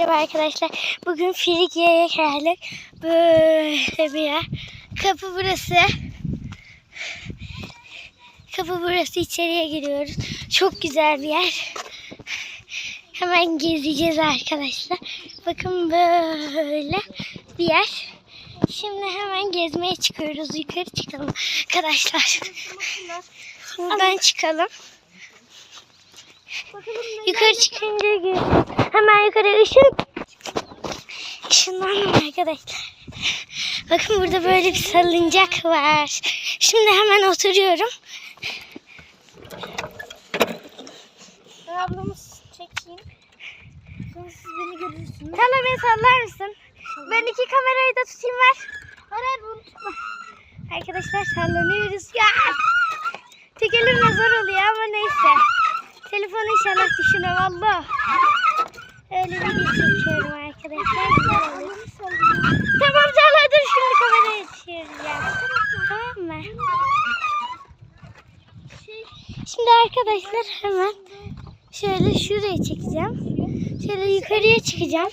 Merhaba arkadaşlar. Bugün Frigya'ya geldik. Böyle bir yer. Kapı burası. Kapı burası. içeriye giriyoruz. Çok güzel bir yer. Hemen gezeceğiz arkadaşlar. Bakın böyle bir yer. Şimdi hemen gezmeye çıkıyoruz. Yukarı çıkalım arkadaşlar. Buradan çıkalım. Yukarı çıkınca görüyoruz. Hemen yukarı ışın. Işınlanma arkadaşlar. Bakın burada böyle bir salıncak var. Şimdi hemen oturuyorum. Ben ablamız çekeyim. Sonra siz beni görürsünüz. Tamam beni sallar mısın? Ben iki kamerayı da tutayım ver. Hayır bunu tutma. Arkadaşlar sallanıyoruz. Ya. Tek elimle zor oluyor ama neyse. İnşallah düşürme valla. Öyle bir video çekiyorum arkadaşlar. Tamam Çağla dur şimdi kamerayı düşüreceğim. Tamam mı? Şimdi arkadaşlar hemen şöyle şuraya çekeceğim. Şöyle yukarıya çıkacağım.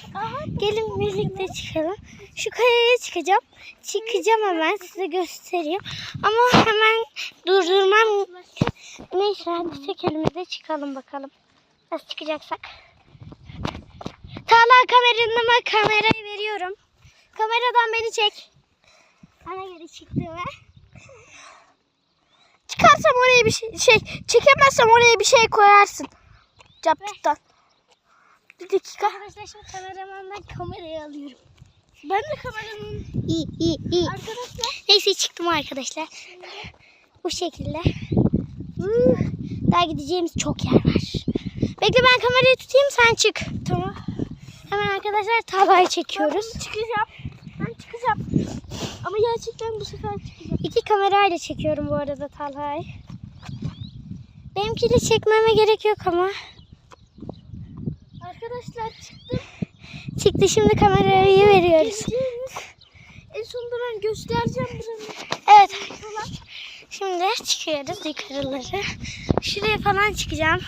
Gelin birlikte çıkalım. Şu kayaya çıkacağım. Çıkacağım hemen size göstereyim. Ama hemen durdurmam. Neyse hadi tek elimizde çıkalım bakalım. Nasıl çıkacaksak. Talha kameranıma kamerayı veriyorum. Kameradan beni çek. Bana göre çıktığımı. Çıkarsam oraya bir şey, şey çekemezsem oraya bir şey koyarsın. Captıktan. Bir dakika. Arkadaşlar şimdi kameramandan kamerayı alıyorum. Ben de kameranın İyi iyi iyi. arkadaşlar. Neyse çıktım arkadaşlar. Bu şekilde. Daha gideceğimiz çok yer var. Bekle ben kamerayı tutayım sen çık. Tamam. Hemen arkadaşlar tavayı çekiyoruz. Ben çıkacağım. Ben çıkacağım. Ama gerçekten bu sefer çıkacağım. İki kamerayla çekiyorum bu arada Talha'yı. Benimkiyle çekmeme gerek yok ama. Arkadaşlar çıktım. Çıktı şimdi kamerayı veriyoruz. En sonunda ben göstereceğim buranın. Evet. Şimdi çıkıyoruz yukarıları. Şuraya falan çıkacağım.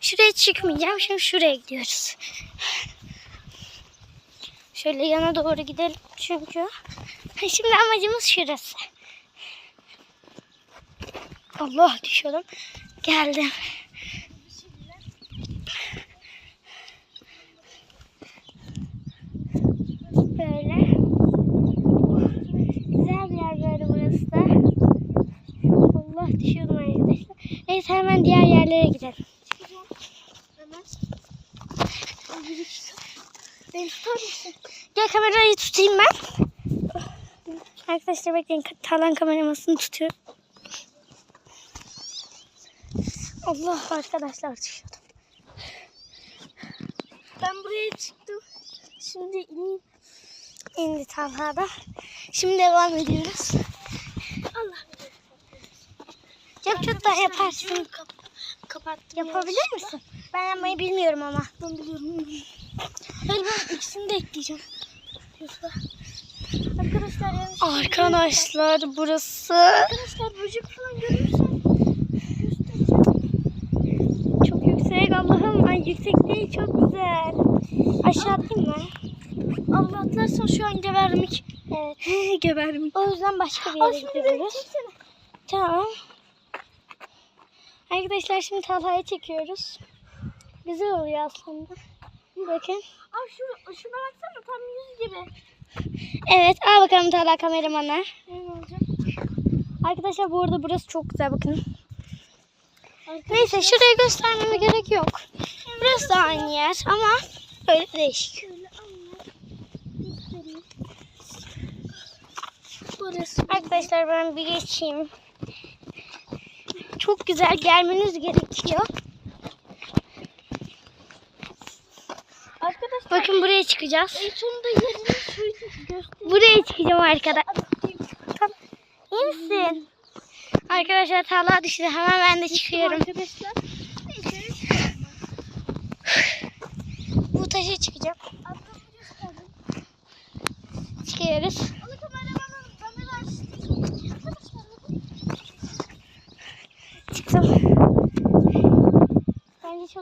Şuraya çıkmayacağım. Şimdi şuraya gidiyoruz. Şöyle yana doğru gidelim çünkü. Şimdi amacımız şurası. Allah düşüyorum. Geldim. Böyle. Güzel bir yer böyle burası da. Allah düşüyordum arkadaşlar. Neyse hemen diğer yerlere gidelim. Beni tutar mısın? Gel kamerayı tutayım ben. Arkadaşlar bekleyin. Talan kameramasını tutuyorum. Allah arkadaşlar düşüyordum. Ben buraya çıktım. Şimdi ineyim. İndi Talha'da. Şimdi devam ediyoruz. Allah. Yap çocuklar yaparsın. Kap kapattım. Yapabilir misin? Ben yapmayı bilmiyorum ama. Ben biliyorum. Hayır ben ikisini de ekleyeceğim. Arkadaşlar yanlış. Arkadaşlar burası Arkadaşlar böcek falan göstereceğim. çok yüksek Allah'ım. Ay yüksek değil çok güzel. Aşağı atayım mı? Allah atlarsan şu an gebermek. Evet. Gebermek. O yüzden başka bir yere gidiyoruz. Tamam. Arkadaşlar şimdi Talha'yı çekiyoruz. Güzel oluyor aslında. Bakın. Aa şu, şuna baksana tam yüz gibi. Evet al bakalım Talha kameramana. Arkadaşlar bu arada burası çok güzel bakın. Arkadaşlar, Neyse şurayı göstermeme gerek yok. Burası da aynı yer ama böyle değişik. burası. Arkadaşlar ben bir geçeyim. Çok güzel gelmeniz gerekiyor. Arkadaşlar bakın buraya çıkacağız. En sonunda yerini söyleyeceğim. Buraya çıkacağım arkadaşlar. Tamam. İyi? Arkadaşlar tarla düştü. Hemen ben de çıkıyorum. Arkadaşlar. Bu taşa çıkacağım. Çıkıyoruz.